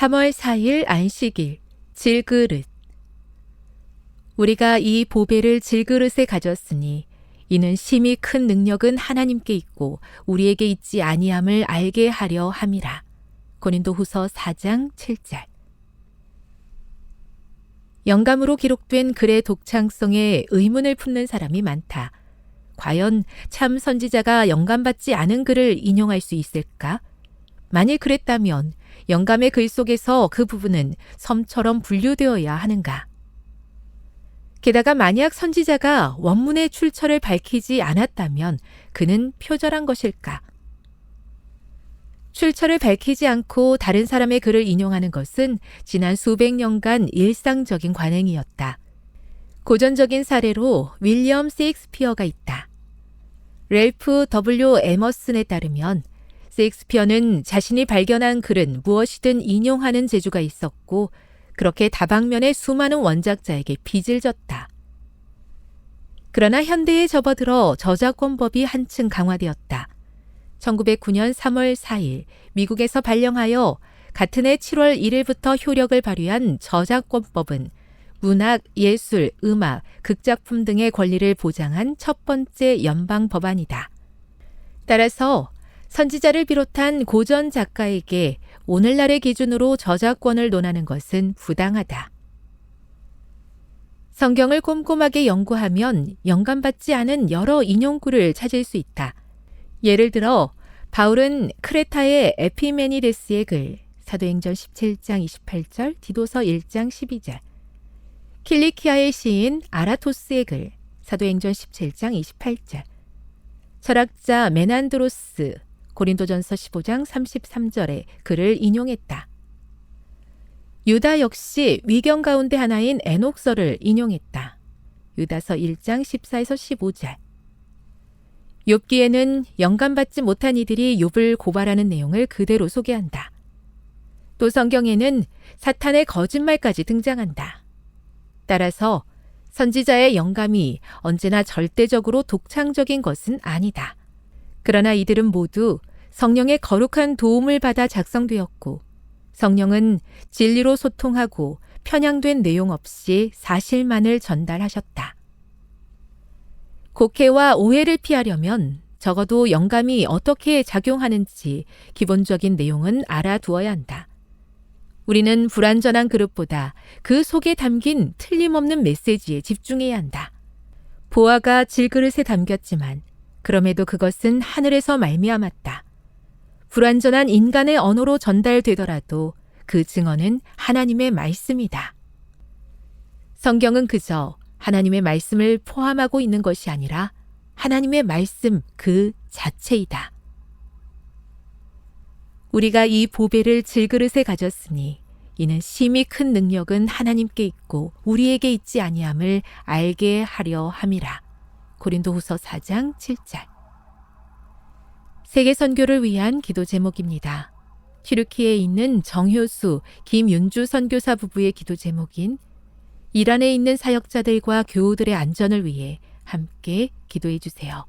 3월 4일 안식일 질그릇 우리가 이 보배를 질그릇에 가졌으니 이는 심히 큰 능력은 하나님께 있고 우리에게 있지 아니함을 알게 하려 함이라. 고린도후서 4장 7절. 영감으로 기록된 글의 독창성에 의문을 품는 사람이 많다. 과연 참 선지자가 영감받지 않은 글을 인용할 수 있을까? 만일 그랬다면 영감의 글 속에서 그 부분은 섬처럼 분류되어야 하는가? 게다가 만약 선지자가 원문의 출처를 밝히지 않았다면 그는 표절한 것일까? 출처를 밝히지 않고 다른 사람의 글을 인용하는 것은 지난 수백 년간 일상적인 관행이었다. 고전적인 사례로 윌리엄 세익스피어가 있다. 렐프 W. 에머슨에 따르면 세익스피어는 자신이 발견한 글은 무엇이든 인용하는 재주가 있었고 그렇게 다방면의 수많은 원작자에게 빚을 졌다. 그러나 현대에 접어들어 저작권법이 한층 강화되었다. 1909년 3월 4일 미국에서 발령하여 같은 해 7월 1일부터 효력을 발휘한 저작권법은 문학, 예술, 음악, 극작품 등의 권리를 보장한 첫 번째 연방 법안이다. 따라서 선지자를 비롯한 고전 작가에게 오늘날의 기준으로 저작권을 논하는 것은 부당하다. 성경을 꼼꼼하게 연구하면 영감받지 않은 여러 인용구를 찾을 수 있다. 예를 들어 바울은 크레타의 에피메니데스의 글 사도행전 17장 28절, 디도서 1장 12절, 킬리키아의 시인 아라토스의 글 사도행전 17장 28절, 철학자 메난드로스 고린도전서 15장 33절에 글을 인용했다. 유다 역시 위경 가운데 하나인 에녹서를 인용했다. 유다서 1장 14에서 15절. 욥기에는 영감받지 못한 이들이 욥을 고발하는 내용을 그대로 소개한다. 또 성경에는 사탄의 거짓말까지 등장한다. 따라서 선지자의 영감이 언제나 절대적으로 독창적인 것은 아니다. 그러나 이들은 모두 성령의 거룩한 도움을 받아 작성되었고 성령은 진리로 소통하고 편향된 내용 없이 사실만을 전달하셨다. 곡해와 오해를 피하려면 적어도 영감이 어떻게 작용하는지 기본적인 내용은 알아두어야 한다. 우리는 불완전한 그릇보다 그 속에 담긴 틀림없는 메시지에 집중해야 한다. 보아가 질그릇에 담겼지만 그럼에도 그것은 하늘에서 말미암았다. 불완전한 인간의 언어로 전달되더라도 그 증언은 하나님의 말씀이다. 성경은 그저 하나님의 말씀을 포함하고 있는 것이 아니라 하나님의 말씀 그 자체이다. 우리가 이 보배를 질그릇에 가졌으니 이는 심히 큰 능력은 하나님께 있고 우리에게 있지 아니함을 알게 하려 함이라. 고린도후서 4장 7절. 세계 선교를 위한 기도 제목입니다. 튀르키에 있는 정효수, 김윤주 선교사 부부의 기도 제목인 이란에 있는 사역자들과 교우들의 안전을 위해 함께 기도해 주세요.